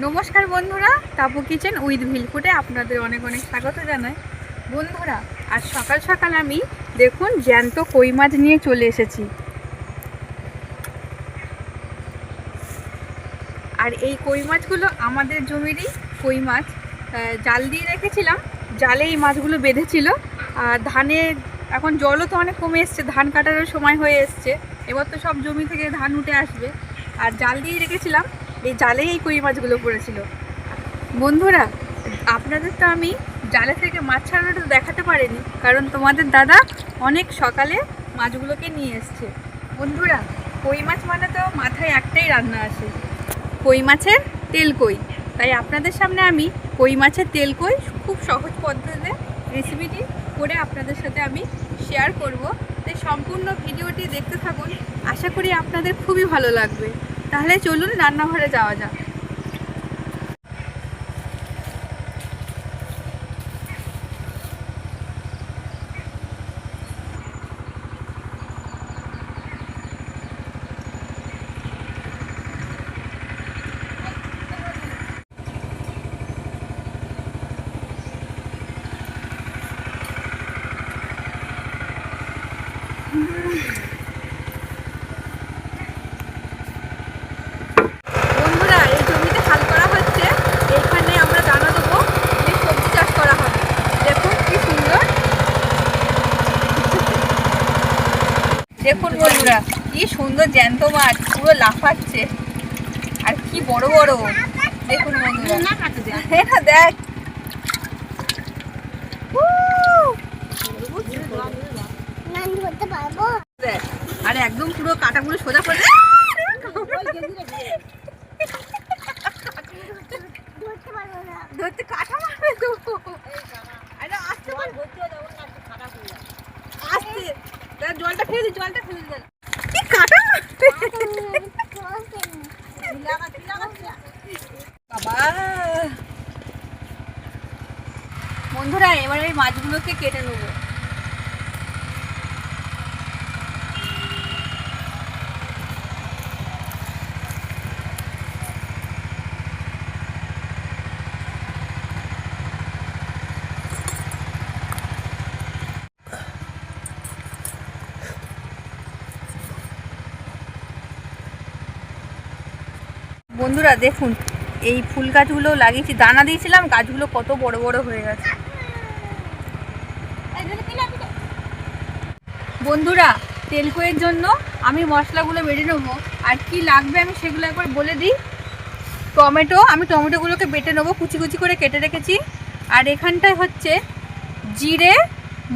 নমস্কার বন্ধুরা, Tapu kitchen with ভিলফুটে আপনাদের অনেক অনেক স্বাগত জানাই। বন্ধুরা, আজ সকাল সকাল আমি দেখুন জ্যান্ত কই মাছ নিয়ে চলে এসেছি। আর এই কই মাছগুলো আমাদের জমিরই কই মাছ। জাল দিয়ে রেখেছিলাম, জালে এই মাছগুলো বেঁধেছিল। আর ধানে এখন জলও তো অনেক কমে এসছে, ধান কাটারও সময় হয়ে এসছে। এবার তো সব জমি থেকে ধান উঠে আসবে। আর জাল দিয়ে রেখেছিলাম এই জালেই এই কই মাছগুলো পড়েছিল। বন্ধুরা, আপনাদের তো আমি জালে থেকে মাছ ছাড়ানোটা দেখাতে পারিনি, কারণ তোমাদের দাদা অনেক সকালে মাছগুলোকে নিয়ে এসছে। বন্ধুরা, কই মাছ মানে তো মাথায় একটাই রান্না আসে কই মাছের তেল কই। তাই আপনাদের সামনে আমি কই মাছের তেল কই খুব সহজ পদ্ধতিতে রেসিপিটি করে আপনাদের সাথে আমি শেয়ার করব। তাই সম্পূর্ণ ভিডিওটি দেখতে থাকুন। আশা করি আপনাদের খুবই ভালো লাগবে। তাহলে চলুন রান্নাঘরে যাওয়া যাক বন্ধুরা এই জমিতে হাল করা হচ্ছে এইখানে আমরা দানা দেবো দিয়ে সবজি চাষ করা হবে দেখুন কি সুন্দর দেখুন বন্ধুরা সুন্দর জ্যান্ত মাছ পুরো লাফাচ্ছে। আর কি বড় বড়। দেখুন বন্ধুরা। দেখ। আর একদম পুরো কাটাগুলো সোজা করে ধরতে না কাটা মারবে তো। আরে আস্তে আস্তে। জলটা ফেলে দিই জলটা ফেলে কি বন্ধুরা এবার এই মাছগুলোকে কেটে নেব। বন্ধুরা দেখুন, এই ফুল গাছগুলো লাগিয়েছি। দানা দিয়েছিলাম, গাছগুলো কত বড় বড় হয়ে গেছে। বন্ধুরা, তেলকোয়ের জন্য আমি মশলাগুলো বেটে নেব। আর কি লাগবে আমি সেগুলো একবার বলে দিই। টমেটো, আমি টমেটোগুলোকে বেটে নেব, কুচি কুচি করে কেটে রেখেছি। আর এখানটায় হচ্ছে জিরে,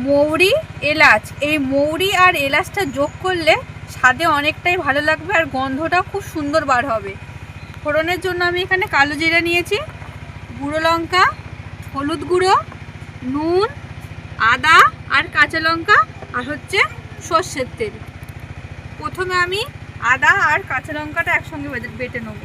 মৌরি, এলাচ। এই মৌরি আর এলাচটা যোগ করলে স্বাদে অনেকটাই ভালো লাগবে আর গন্ধটাও খুব সুন্দর বার হবে। ফোড়নের জন্য আমি এখানে কালো জিরা নিয়েছি, গুঁড়ো লঙ্কা, হলুদ গুঁড়ো, নুন, আদা আর কাঁচা লঙ্কা আর হচ্ছে সর্ষের তেল। প্রথমে আমি আদা আর কাঁচা লঙ্কাটা একসঙ্গে বেটে- নেব।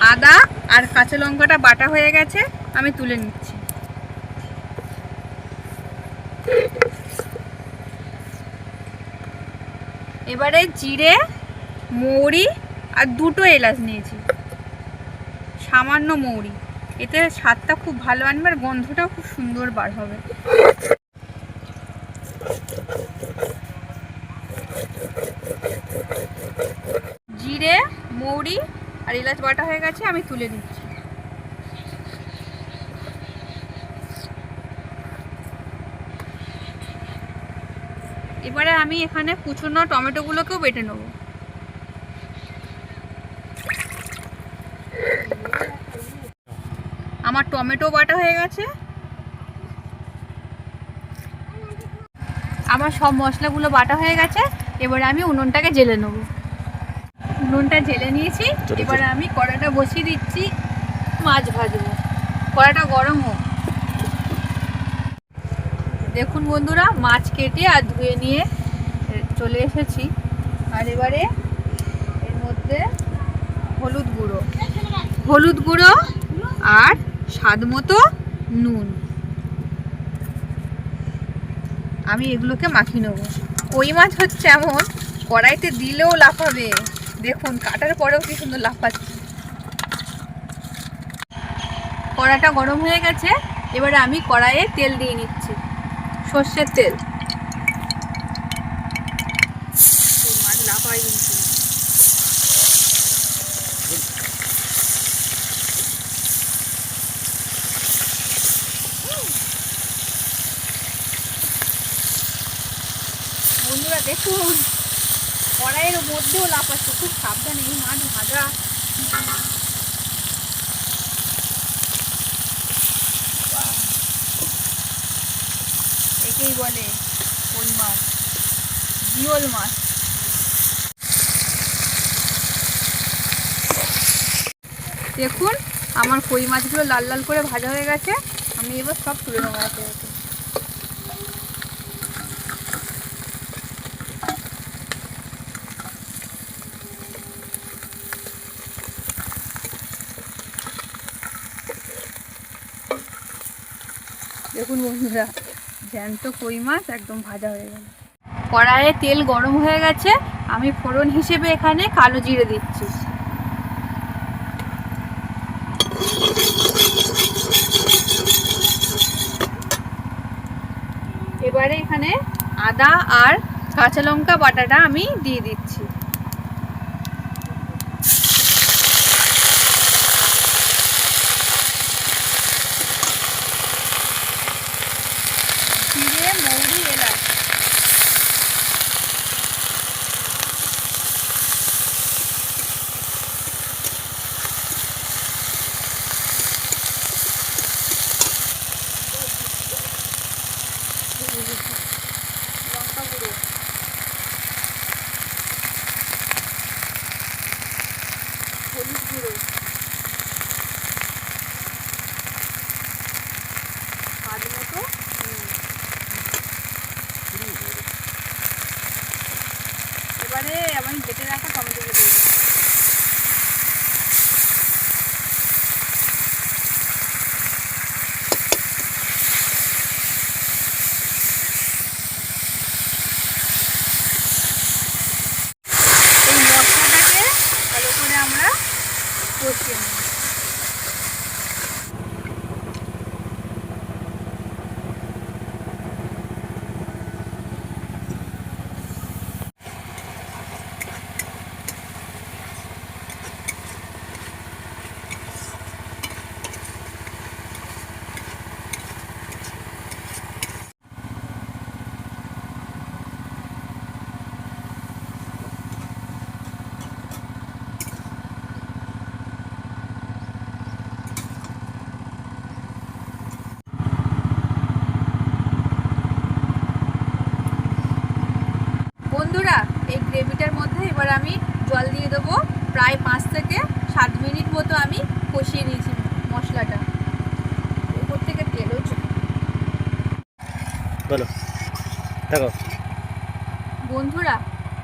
আদা আর কাঁচা লঙ্কাটা বাটা হয়ে গেছে, আমি তুলে নিচ্ছি। এবারে জিরে, মৌরি আর দুটো এলাচ নিয়েছি। সামান্য মৌরি। এতে স্বাদটা খুব ভালো আনবে আর গন্ধটাও খুব সুন্দর বার হবে। জিরে, মৌরি আর এলাচ বাটা হয়ে গেছে, আমি তুলে নিচ্ছি। এবারে আমি এখানে কুচনো টমেটোগুলোকেও বেটে নেব। আমার টমেটো বাটা হয়ে গেছে। আমার সব মশলাগুলো বাটা হয়ে গেছে। এবারে আমি উনুনটাকে জেলে নেব। উনুনটা জেলে নিয়েছি। এবারে আমি কড়াটা বসিয়ে দিচ্ছি মাছ ভাজবো। কড়াটা গরম হোক। দেখুন বন্ধুরা মাছ কেটে আর ধুয়ে নিয়ে চলে এসেছি। আর এবারে এর মধ্যে হলুদ গুঁড়ো। হলুদ গুঁড়ো আর স্বাদ মতো নুন। আমি এগুলোকে মাখিয়ে নেব। কই মাছ হচ্ছে এমন? কড়াইতে দিলেও লাফাবে। দেখুন, কাটার পরেও কি সুন্দর লাভ পাচ্ছি। কড়াটা গরম হয়ে গেছে, এবারে আমি কড়াইয়ে তেল দিয়ে নিচ্ছি, সর্ষের তেল। মাছ কিন্তু। বন্ধুরা, দেখুন। কড়াইয়ের মধ্যেও লাফাচ্ছে, খুব সাবধানে, এই মাছ ভাজা। একেই বলে কই মাছ? জিওল মাছ। দেখুন, আমার কই মাছগুলো লাল লাল করে ভাজা হয়ে গেছে, আমি এবার সব তুলে নেব। দেখুন বন্ধুরা, জ্যান্ত কই মাছ একদম ভাজা হয়ে গেল। কড়াইয়ে তেল গরম হয়ে গেছে, আমি ফোড়ন হিসেবে এখানে কালো জিরে দিচ্ছি। এবারে এখানে আদা আর কাঁচা লঙ্কা বাটাটা আমি দিয়ে দিচ্ছি জিরে মৌরি এলাচ লঙ্কা গুঁড়ো হলুদ গুঁড়ো স্বাদ মতো নুন। এবারে আমি কেটে রাখা টমেটোগুলো দিয়ে দিচ্ছি। এই মশলাটাকে ভালো করে আমরা কষিয়ে নেব বন্ধুরা এই গ্রেভিটার মধ্যে এবার আমি জল দিয়ে দেবো। প্রায় পাঁচ থেকে সাত মিনিট মতো আমি কষিয়ে নিয়েছি মশলাটা। উপর থেকে তেলও ছ- বলো। দেখো। বন্ধুরা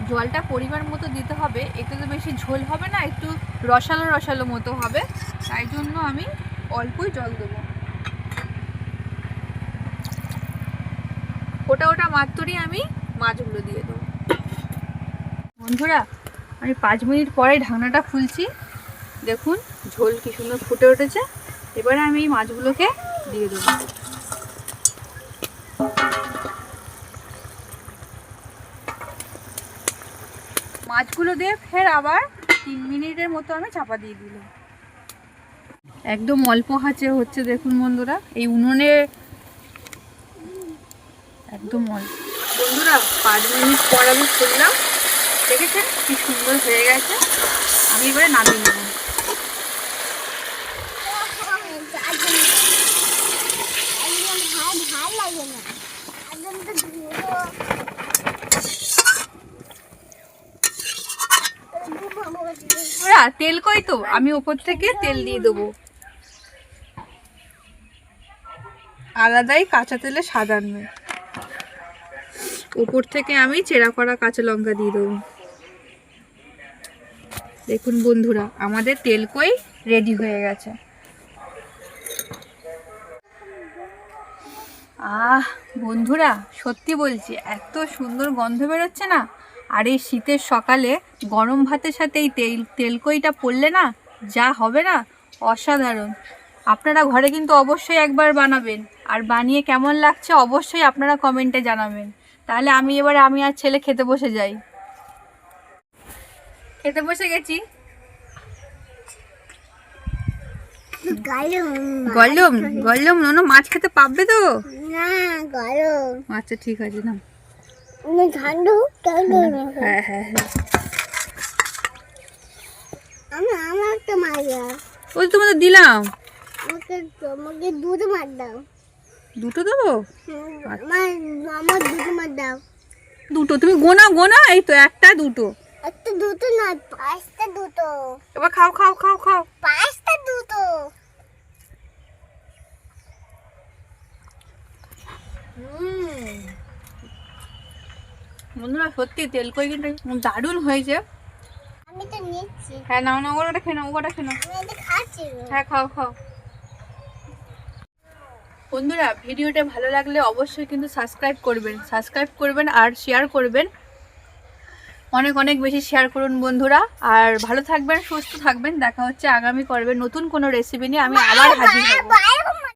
জলটা পরিমাণ মতো দিতে হবে। এতে তো বেশি ঝোল হবে না একটু রসালো রসালো মতো হবে। তাই জন্য আমি অল্পই জল দেবো। ওটা ওটা মাত্রই আমি মাছগুলো দিয়ে দেবো। বন্ধুরা, আমি পাঁচ মিনিট পরে ঢাকনাটা খুলছি। দেখুন, ঝোল কি সুন্দর ফুটে উঠেছে। এবারে আমি এই মাছগুলোকে দিয়ে দেবো। মাছগুলো দিয়ে ফের আবার তিন মিনিটের মতো আমি চাপা দিয়ে দিলাম। একদম অল্প হাঁচে হচ্ছে, দেখুন বন্ধুরা। এই উনুনে একদম অল্প। বন্ধুরা, পাঁচ মিনিট পর আমি খুললাম। দেখেছেন? কি সুন্দর হয়ে গেছে। আমি এবারে নামিয়ে নেব। তেল কই তো? আমি ওপর থেকে তেল দিয়ে দেবো। আলাদাই কাঁচা তেলে সাজানো ওপর থেকে আমি চেরা করা কাঁচা লঙ্কা দিয়ে দেবো। দেখুন বন্ধুরা, আমাদের তেল কই রেডি হয়ে গেছে। আহ, বন্ধুরা, সত্যি বলছি, এত সুন্দর গন্ধ বেরোচ্ছে না? আর এই শীতের সকালে গরম ভাতের সাথে এই তেল, তেলকইটা পড়লে না, যা হবে না, অসাধারণ। আপনারা ঘরে কিন্তু অবশ্যই একবার বানাবেন। আর বানিয়ে কেমন লাগছে অবশ্যই আপনারা কমেন্টে জানাবেন। তাহলে আমি এবারে আমি আর ছেলে খেতে বসে যাই। খেতে বসে গেছি। গলম গলম নোনো মাছ খেতে পাববে তো? না গরম। আচ্ছা ঠিক আছে না ঠান্ডু হ্যাঁ হ্যাঁ হ্যাঁ। আমি আমার একটা মার ওই তো তোমাদের দিলাম। আমাকে তোমাকে দুটো মার দাও। দুটো দেবো? আমার আমার দুটো মার দাও। দুটো? তুমি গোনা গোনা? এই তো একটা দুটো। একটা দুটো না পাঁচটা দুটো। এবার খাও খাও খাও খাও। পাঁচটা দুটো। বন্ধুরা সত্যি তেলকই কিন্তু দারুণ হয়েছে। আমি তো নিচ্ছি। হ্যাঁ নাও না ওটা খেয়ে নাও ওটা খেয়ে নাও। হ্যাঁ খাও খাও। বন্ধুরা ভিডিওটা ভালো লাগলে অবশ্যই কিন্তু সাবস্ক্রাইব করবেন। সাবস্ক্রাইব করবেন আর শেয়ার করবেন। অনেক অনেক বেশি শেয়ার করুন বন্ধুরা। আর ভালো থাকবেন, সুস্থ থাকবেন। দেখা হচ্ছে আগামী পর্বে নতুন কোনো রেসিপি নিয়ে। আমি আবার হাজির হব।